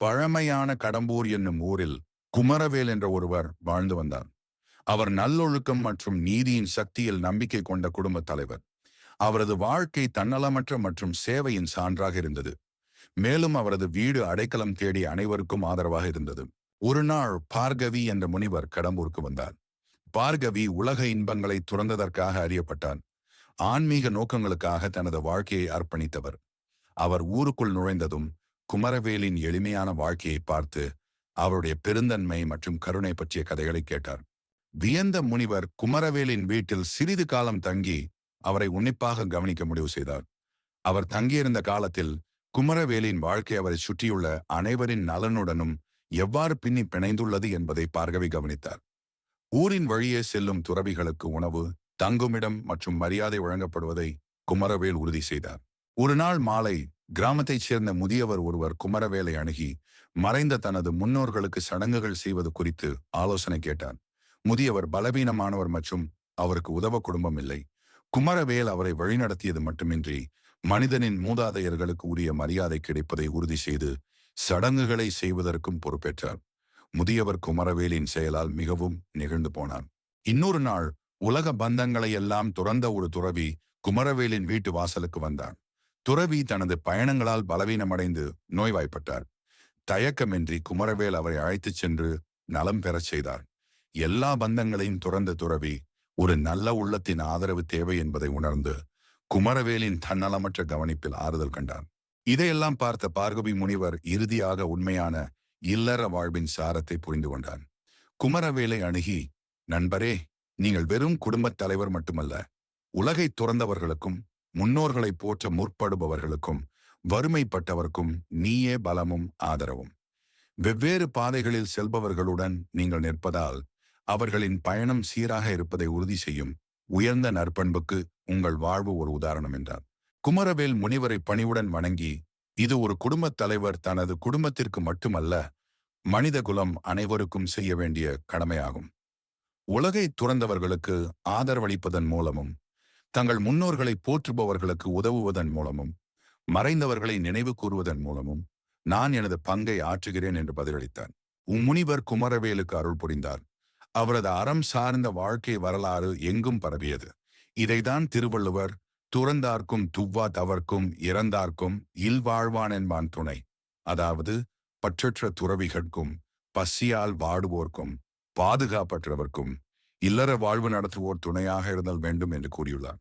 பழமையான கடம்பூர் என்னும் ஊரில் குமரவேல் என்ற ஒருவர் வாழ்ந்து வந்தார். அவர் நல்லொழுக்கம் மற்றும் நீதியின் சக்தியில் நம்பிக்கை கொண்ட குடும்ப தலைவர். அவரது வாழ்க்கை தன்னலமற்ற மற்றும் சேவையின் சான்றாக இருந்தது. மேலும் அவரது வீடு அடைக்கலம் தேடி அனைவருக்கும் ஆதரவாக இருந்தது. ஒரு நாள் பார்கவி என்ற முனிவர் கடம்பூருக்கு வந்தார். பார்கவி உலக இன்பங்களை துறந்ததற்காக அறியப்பட்டார். ஆன்மீக நோக்கங்களுக்காக தனது வாழ்க்கையை அர்ப்பணித்தவர். அவர் ஊருக்குள் நுழைந்ததும் குமரவேலின் எளிமையான வாழ்க்கையை பார்த்து அவருடைய பெருந்தன்மை மற்றும் கருணை பற்றிய கதைகளை கேட்டார். வியந்த முனிவர் குமரவேலின் வீட்டில் சிறிது காலம் தங்கி அவரை உன்னிப்பாக கவனிக்க முடிவு செய்தார். அவர் தங்கியிருந்த காலத்தில் குமரவேலின் வாழ்க்கை அவரை சுற்றியுள்ள அனைவரின் நலனுடனும் எவ்வாறு பின்னி பிணைந்துள்ளது என்பதை பார்கவி கவனித்தார். ஊரின் வழியே செல்லும் துறவிகளுக்கு உணவு தங்குமிடம் மற்றும் மரியாதை வழங்கப்படுவதை குமரவேல் உறுதி செய்தார். ஒரு நாள் மாலை கிராமத்தைச் சேர்ந்த முதியவர் ஒருவர் குமரவேலை அணுகி மறைந்த தனது முன்னோர்களுக்கு சடங்குகள் செய்வது குறித்து ஆலோசனை கேட்டார். முதியவர் பலவீனமானவர் மற்றும் அவருக்கு உதவ குடும்பம் இல்லை. குமரவேல் அவரை வழிநடத்தியது மட்டுமின்றி மனிதனின் மூதாதையர்களுக்கு உரிய மரியாதை கிடைப்பதை உறுதி செய்து சடங்குகளை செய்வதற்கும் பொறுப்பேற்றார். முதியவர் குமரவேலின் செயலால் மிகவும் நிகழ்ந்து போனார். இன்னொரு நாள் உலக பந்தங்களை எல்லாம் துறந்த ஒரு துறவி குமரவேலின் வீட்டு வாசலுக்கு வந்தான் துறவி தனது பயணங்களால் பலவீனமடைந்து நோய்வாய்ப்பட்டார். தயக்கமின்றி குமரவேல் அவரை அழைத்துச் சென்று நலம் பெறச் செய்தார். எல்லா பந்தங்களையும் துறந்த துறவி ஒரு நல்ல உள்ளத்தின் ஆதரவு தேவை என்பதை உணர்ந்து குமரவேலின் தன்னலமற்ற கவனிப்பில் ஆறுதல் கண்டார். இதையெல்லாம் பார்த்த பார்கவி முனிவர் இறுதியாக உண்மையான இல்லற வாழ்வின் சாரத்தை புரிந்து கொண்டார். குமரவேலை அணுகி நண்பரே நீங்கள் வெறும் குடும்பத் தலைவர் மட்டுமல்ல உலகை துறந்தவர்களுக்கும் முன்னோர்களை போற்ற முற்படுபவர்களுக்கும் வறுமைப்பட்டவர்க்கும் நீயே பலமும் ஆதரவும். வெவ்வேறு பாதைகளில் செல்பவர்களுடன் நீங்கள் நிற்பதால் அவர்களின் பயணம் சீராக இருப்பதை உறுதி செய்யும் உயர்ந்த நற்பண்புக்கு உங்கள் வாழ்வு ஒரு உதாரணம் என்றார். குமரவேல் முனிவரை பணிவுடன் வணங்கி இது ஒரு குடும்பத் தலைவர் தனது குடும்பத்திற்கு மட்டுமல்ல மனித குலம் அனைவருக்கும் செய்ய வேண்டிய கடமையாகும். உலகை துறந்தவர்களுக்கு ஆதரவளிப்பதன் மூலமும் தங்கள் முன்னோர்களை போற்றுபவர்களுக்கு உதவுவதன் மூலமும் மறைந்தவர்களை நினைவு கூறுவதன் மூலமும் நான் எனது பங்கை ஆற்றுகிறேன் என்று பதிலளித்தார். முனிவர் குமரவேலுக்கு அருள் புரிந்தார். அவரது அறம் சார்ந்த வாழ்க்கை வரலாறு எங்கும் பரவியது. இதைதான் திருவள்ளுவர் துறந்தார்க்கும் துவ்வா தவர்க்கும் இறந்தார்க்கும் இல்வாழ்வான் என்பான் துணை. அதாவது பற்றற்ற துறவிகட்கும் பசியால் வாடுவோர்க்கும் பாதுகாப்பற்றவர்க்கும் இல்லற வாழ்வு நடத்துவோர் துணையாக இருந்தல் வேண்டும் என்று கூறியுள்ளார்.